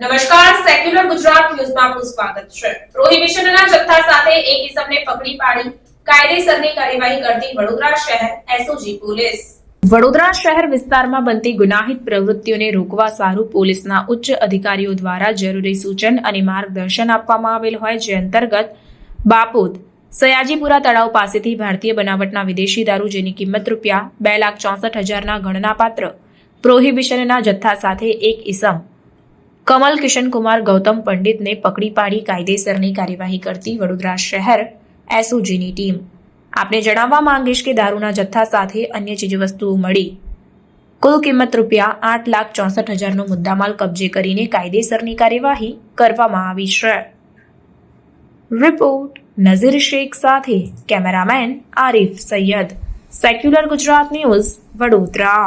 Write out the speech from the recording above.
નમસ્કાર સેક્યુલર ગુજરાત ન્યૂઝમાં આપનું સ્વાગત છે. પ્રોહિબિશનના જથ્થા સાથે એક ઇસમને પકડી પાડી કાયદેસરની કાર્યવાહી કરતી વડોદરા શહેર એસઓજી પોલીસ. વડોદરા શહેર વિસ્તારમાં બનતી ગુનાહિત પ્રવૃત્તિઓને રોકવા સારું પોલીસના ઉચ્ચ અધિકારીઓ દ્વારા જરૂરી સૂચન અને માર્ગદર્શન આપવામાં આવેલ હોય જે અંતર્ગત બાપોદ, સયાજીપુરા તળાવ પાસેથી ભારતીય બનાવટના વિદેશી દારૂ જેની કિંમત રૂપિયા બે લાખ ચોસઠ હજારના ગણનાપાત્ર પ્રોહિબિશનના જથ્થા સાથે એક ઇસમ કમલ કિશનકુમાર ગૌતમ પંડિતને પકડી પાડી કાયદેસરની કાર્યવાહી કરતી વડોદરા શહેર એસઓજીની ટીમ. આપને જણાવવા માંગીશ કે દારૂના જથ્થા સાથે અન્ય ચીજવસ્તુઓ મળી. કુલ કિંમત રૂપિયા આઠ લાખ ચોસઠ હજારનો મુદ્દામાલ કબજે કરીને કાયદેસરની કાર્યવાહી કરવામાં આવી છે. રિપોર્ટ નઝીર શેખ સાથે cameraman Arif Sayyed. Secular Gujarat news Vadodara.